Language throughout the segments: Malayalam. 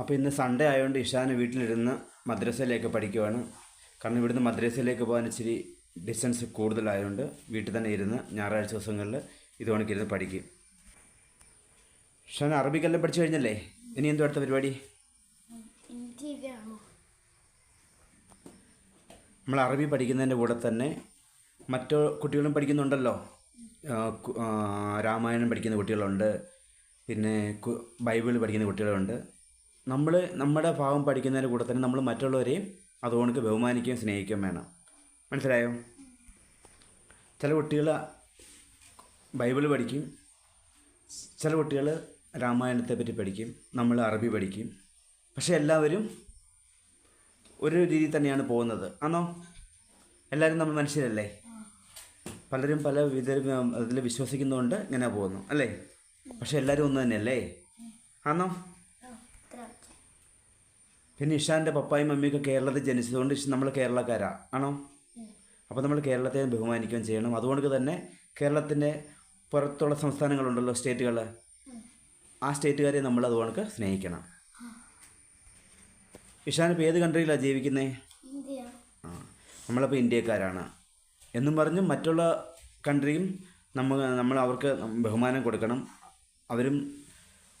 അപ്പോൾ ഇന്ന് സൺഡേ ആയതുകൊണ്ട് ഇഷാന് വീട്ടിലിരുന്ന് മദ്രസയിലേക്ക് പഠിക്കുവാണ്. കാരണം ഇവിടുന്ന് മദ്രസയിലേക്ക് പോകാൻ ഇച്ചിരി ഡിസ്റ്റൻസ് കൂടുതലായതുകൊണ്ട് വീട്ടിൽ തന്നെ ഇരുന്ന് ഞായറാഴ്ച ദിവസങ്ങളിൽ ഇത് കണക്കിരുന്ന് പഠിക്കും. ഇഷാൻ അറബിക്കെല്ലാം പഠിച്ചു കഴിഞ്ഞല്ലേ? ഇനി എന്തു അടുത്ത പരിപാടി? നമ്മൾ അറബി പഠിക്കുന്നതിന്റെ കൂടെ തന്നെ മറ്റു കുട്ടികളും പഠിക്കുന്നുണ്ടല്ലോ. രാമായണം പഠിക്കുന്ന കുട്ടികളുണ്ട്. പിന്നെ ബൈബിൾ പഠിക്കുന്ന കുട്ടികളുണ്ട്. നമ്മൾ നമ്മുടെ ഭാഗം പഠിക്കുന്നതിന്റെ കൂടെ തന്നെ നമ്മൾ മറ്റുള്ളവരെയും അതുകൊണ്ട് ബഹുമാനിക്കുകയും സ്നേഹിക്കുകയും വേണം. മനസ്സിലായോ? ചില കുട്ടികൾ ബൈബിൾ പഠിക്കും. ചില കുട്ടികൾ രാമായണത്തെ പറ്റി പഠിക്കും. നമ്മൾ അറബി പഠിക്കും. പക്ഷേ എല്ലാവരും ഒരു രീതി തന്നെയാണ് പോകുന്നത്. ആണോ എല്ലാവരും നമ്മൾ മനുഷ്യരല്ലേ? പലരും പല വിധ അതിൽ വിശ്വസിക്കുന്നതുകൊണ്ട് ഇങ്ങനെ പോകുന്നു. അല്ലേ? പക്ഷെ എല്ലാവരും ഒന്ന് തന്നെയല്ലേ? ആണോ പിന്നെ ഇഷാന്റെ പപ്പായും മമ്മിയൊക്കെ കേരളത്തിൽ ജനിച്ചതുകൊണ്ട് നമ്മൾ കേരളക്കാരാ. ആണോ? അപ്പോൾ നമ്മൾ കേരളത്തെ ബഹുമാനിക്കുകയും ചെയ്യണം. അതുകൊണ്ട് തന്നെ കേരളത്തിന്റെ പുറത്തുള്ള സംസ്ഥാനങ്ങളുണ്ടല്ലോ സ്റ്റേറ്റുകൾ ആ സ്റ്റേറ്റുകാരെ നമ്മൾ അതുകൊണ്ട് സ്നേഹിക്കണം. ഇഷാൻ ഇപ്പോൾ ഏത് കൺട്രിയിലാണ് ജീവിക്കുന്നത് ആ നമ്മളപ്പോൾ ഇന്ത്യക്കാരാണ്. എന്നും പറഞ്ഞ് മറ്റുള്ള കൺട്രിയും നമ്മൾ നമ്മൾ അവർക്ക് ബഹുമാനം കൊടുക്കണം. അവരും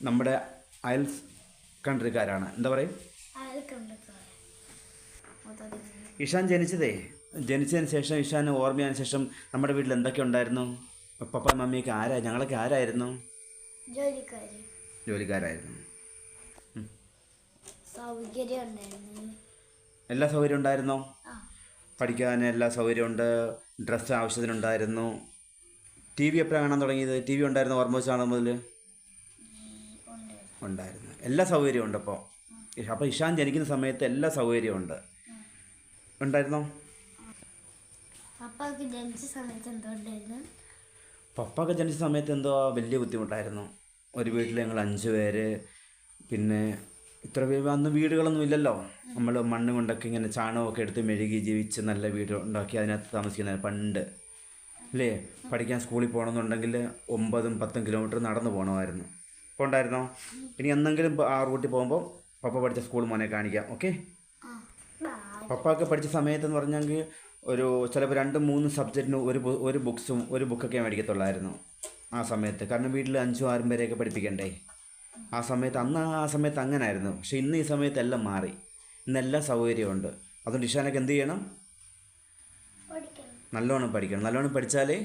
നമ്മുടെ അയൽ കൺട്രിക്കാരാണ്. എന്താ പറയും? അയൽക്കുണ്ട് സാറേ മൊത്തത്തിൽ ഇഷാൻ ജനിച്ചതേ? ജനിച്ചതിന് ശേഷം ഇഷാൻ ഓർമ്മയാൻ ശേഷം നമ്മുടെ വീട്ടിൽ എന്തൊക്കെ ഉണ്ടായിരുന്നു? പപ്പ മമ്മിയൊക്കെ ആരാ? ഞങ്ങളൊക്കെ ആരായിരുന്നു? ജോലിക്കാര്. ജോലിക്കാരായിരുന്നു. എല്ലാ സൗകര്യം ഉണ്ടായിരുന്നോ? പഠിക്കാൻ എല്ലാ സൗകര്യമുണ്ട് ഡ്രസ്സ് ആവശ്യത്തിനുണ്ടായിരുന്നു. ടി വി എപ്പോഴാണ് കാണാൻ തുടങ്ങിയത്? ടി വി ഉണ്ടായിരുന്നു? ഓർമ്മ വെച്ചാണോ മുതൽ ഉണ്ടായിരുന്നു ഉണ്ടായിരുന്നു. എല്ലാ സൗകര്യവും ഉണ്ട് അപ്പോൾ അപ്പോൾ ഇഷാൻ ജനിക്കുന്ന സമയത്ത് എല്ലാ സൗകര്യവും ഉണ്ട്. ഉണ്ടായിരുന്നോ? അപ്പൊക്ക് ജനിച്ച സമയത്ത് എന്തോ ഉണ്ടായിരുന്നു? പപ്പൊക്കെ ജനിച്ച സമയത്ത് എന്തോ വലിയ ബുദ്ധിമുട്ടായിരുന്നു. ഒരു വീട്ടിൽ ഞങ്ങൾ അഞ്ച് പേര് പിന്നെ ഇത്ര പേര് അന്ന് വീടുകളൊന്നും ഇല്ലല്ലോ. നമ്മൾ മണ്ണ് കൊണ്ടൊക്കെ ഇങ്ങനെ ചാണകമൊക്കെ എടുത്ത് മെഴുകി ജീവിച്ച് നല്ല വീട് ഉണ്ടാക്കി അതിനകത്ത് താമസിക്കുന്ന പണ്ട്. അല്ലേ? പഠിക്കാൻ സ്കൂളിൽ പോകണമെന്നുണ്ടെങ്കിൽ ഒമ്പതും പത്തും കിലോമീറ്റർ നടന്നു പോകണമായിരുന്നു. പോകണ്ടായിരുന്നോ ഇനി എന്തെങ്കിലും ആ റൂട്ടിൽ പോകുമ്പോൾ പപ്പ പഠിച്ച സ്കൂൾ മോനെ കാണിക്കാം ഓക്കെ പപ്പാക്ക് പഠിച്ച സമയത്തെന്ന് പറഞ്ഞെങ്കിൽ ഒരു ചിലപ്പോൾ രണ്ട് മൂന്ന് സബ്ജക്റ്റിന് ഒരു ഒരു ബുക്സും ഒരു ബുക്കൊക്കെ മേടിക്കത്തുള്ളായിരുന്നു ആ സമയത്ത്. കാരണം വീട്ടിൽ അഞ്ചും ആറും പേരെയൊക്കെ പഠിപ്പിക്കണ്ടേ? ആ സമയത്ത് അന്ന് ആ സമയത്ത് അങ്ങനെ ആയിരുന്നു പക്ഷെ ഇന്ന് ഈ സമയത്ത് എല്ലാം മാറി. ഇന്നെല്ലാം സൗകര്യമുണ്ട്. അതുകൊണ്ട് ഇഷാനൊക്കെ എന്ത് ചെയ്യണം? നല്ലോണം പഠിക്കണം. നല്ലോണം പഠിച്ചാലേ?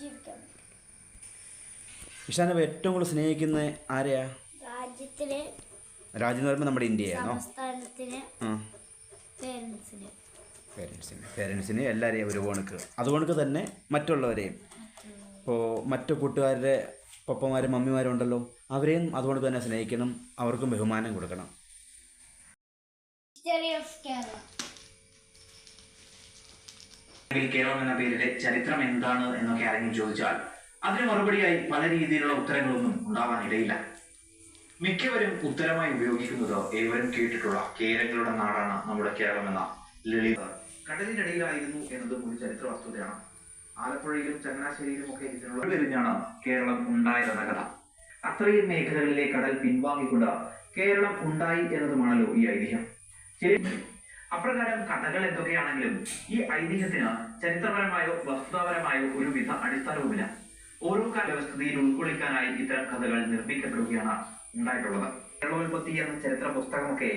ജീവിക്കണം. ഇഷാനെ ഏറ്റവും കൂടുതൽ സ്നേഹിക്കുന്ന ആരെയാ? രാജ്യത്തിലെ രാജ്യം എന്ന് പറയുമ്പോൾ നമ്മുടെ ഇന്ത്യയാണോ? പേരൻസിന്. പേരൻസിന്. പേരൻസിന് എല്ലാവരെയും ഒരു കണക്ക് അതുകൊണ്ട് തന്നെ മറ്റുള്ളവരെയും. ഇപ്പോൾ മറ്റു കൂട്ടുകാരുടെ പപ്പമാരും മമ്മിമാരും ഉണ്ടല്ലോ അവരെയും അതുകൊണ്ട് തന്നെ സ്നേഹിക്കണം അവർക്കും ബഹുമാനം കൊടുക്കണം. ഹിസ്റ്ററി ഓഫ് കേരള എന്ന പേരിലെ ചരിത്രം എന്താണ് എന്നൊക്കെ ആരെങ്കിലും ചോദിച്ചാൽ അതിന് മറുപടിയായി പല രീതിയിലുള്ള ഉത്തരങ്ങളൊന്നും ഉണ്ടാവാനിടയില്ല മിക്കവരും ഉത്തരമായി ഉപയോഗിക്കുന്നത് ഏവരും കേട്ടിട്ടുള്ള കേരങ്ങളുടെ നാടാണ് നമ്മുടെ കേരളം എന്ന ലളിത. കടലിനടിയിലായിരുന്നു എന്നതും ഒരു ചരിത്ര വസ്തുതയാണ്. ആലപ്പുഴയിലും ചങ്ങനാശ്ശേരിയിലും ഒക്കെ ഇതിനുള്ള തിരിഞ്ഞാണ് കേരളം ഉണ്ടായതെന്ന കഥ. അത്രയും മേഖലകളിലെ കടൽ പിൻവാങ്ങിക്കൊണ്ട് കേരളം ഉണ്ടായി എന്നതുമാണല്ലോ ഈ ഐതിഹ്യം. അപ്രകാരം കഥകൾ എന്തൊക്കെയാണെങ്കിലും ഈ ഐതിഹ്യത്തിന് ചരിത്രപരമായോ വസ്തുതാപരമായോ ഒരുവിധ അടിസ്ഥാനവുമില്ല. ഓരോ കാലവസ്ഥയിൽ ഉൾക്കൊള്ളിക്കാനായി ഇത്തരം കഥകൾ നിർമ്മിക്കപ്പെടുകയാണ് ഉണ്ടായിട്ടുള്ളത്. കേരളോൽപത്തി എന്ന ചരിത്ര പുസ്തകമൊക്കെ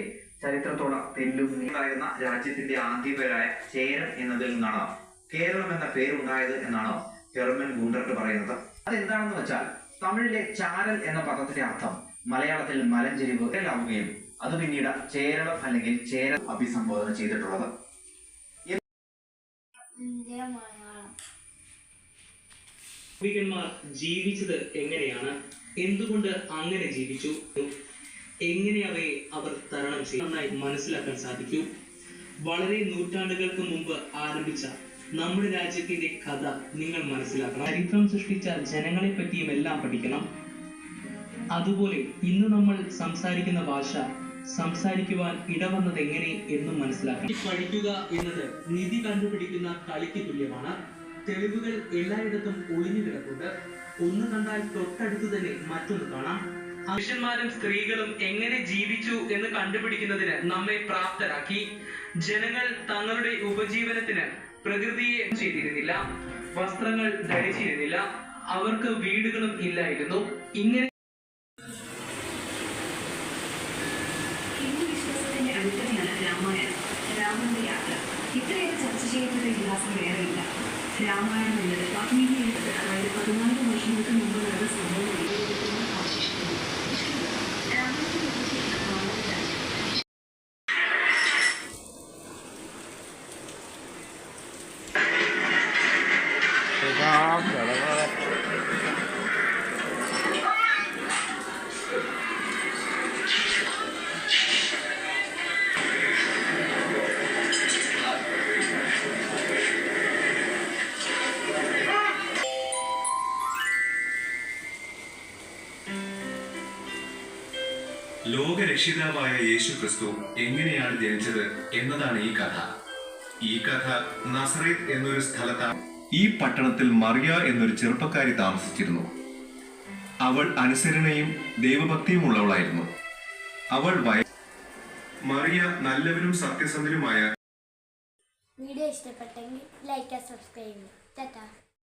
ചരിത്രത്തോടെ തെല്ലും ഉണ്ടായിരുന്ന രാജ്യത്തിന്റെ ആദ്യ പേരായ ചേരൻ എന്നതിൽ നിന്നാണ് കേരളം എന്ന പേരുണ്ടായത് എന്നാണ് ജർമ്മൻ ഗുണ്ടർട്ട് പറയുന്നത്. അതെന്താണെന്ന് വെച്ചാൽ തമിഴിലെ ചാരൽ എന്ന പദത്തിന്റെ അർത്ഥം മലയാളത്തിൽ മലഞ്ചെരിവ് ആവുകയും അത് പിന്നീട് ചേരളം അല്ലെങ്കിൽ ചേര അഭിസംബോധന ചെയ്തിട്ടുള്ളത്. ഇന്ത്യ ജീവിച്ചത് എങ്ങനെയാണ്? എന്തുകൊണ്ട് അങ്ങനെ ജീവിച്ചു? എങ്ങനെ അവയെ അവർ തരണം ചെയ്യും നന്നായി മനസ്സിലാക്കാൻ സാധിക്കൂ. വളരെ നൂറ്റാണ്ടുകൾക്ക് മുമ്പ് ആരംഭിച്ച നമ്മുടെ രാജ്യത്തിന്റെ കഥ നിങ്ങൾ മനസ്സിലാക്കണം. ചരിത്രം സൃഷ്ടിച്ച ജനങ്ങളെ പറ്റിയും എല്ലാം പഠിക്കണം. അതുപോലെ ഇന്ന് നമ്മൾ സംസാരിക്കുന്ന ഭാഷ സംസാരിക്കുവാൻ ഇടവന്നത് എങ്ങനെ എന്നും മനസ്സിലാക്കണം. പഠിക്കുക എന്നത് നിധി കണ്ടുപിടിക്കുന്ന കളിക്ക് തുല്യമാണ്. തെളിവുകൾ എല്ലായിടത്തും ഒളിഞ്ഞു കിടപ്പുണ്ട്. ഒന്ന് കണ്ടാൽ തൊട്ടടുത്ത് തന്നെ മറ്റൊന്ന് കാണാം. പുരുഷന്മാരും സ്ത്രീകളും എങ്ങനെ ജീവിച്ചു എന്ന് കണ്ടുപിടിക്കുന്നതിന് നമ്മെ പ്രാപ്തരാക്കി. ജനങ്ങൾ തങ്ങളുടെ ഉപജീവനത്തിന് പ്രകൃതിയെ ചെയ്തിരുന്നില്ല. വസ്ത്രങ്ങൾ ധരിച്ചിരുന്നില്ല. അവർക്ക് വീടുകളും ഇല്ലായിരുന്നു. ഇങ്ങനെ രാമന്റെ യാത്ര. ഇത്രയേറെ ചർച്ച ചെയ്യപ്പെട്ട ഇതിഹാസം വേറെയില്ല. രാമായണം എന്നത് വാൽമീകി എഴുത്ത് അതായത് പതിനായിരം വർഷങ്ങൾക്ക് മുമ്പ് നടന്ന സംഭവം എഴുതിയിരിക്കുന്ന ലോകരക്ഷിതാവായ യേശു ക്രിസ്തു എങ്ങനെയാണ് ജനിച്ചത് എന്നതാണ് ഈ കഥ. ഈ കഥ നസറേത്ത് എന്നൊരു സ്ഥലത്താണ് ഈ പട്ടണത്തിൽ മറിയ എന്നൊരു ചെറുപ്പക്കാരി താമസിച്ചിരുന്നു. അവൾ അനുസരണയും ദൈവഭക്തിയും ഉള്ളവളായിരുന്നു അവൾ വയ മറിയ നല്ലവരും സത്യസന്ധനുമായ വീഡിയോ ഇഷ്ടപ്പെട്ടെങ്കിൽ ലൈക്ക് സബ്സ്ക്രൈബ് ചെയ്യുക.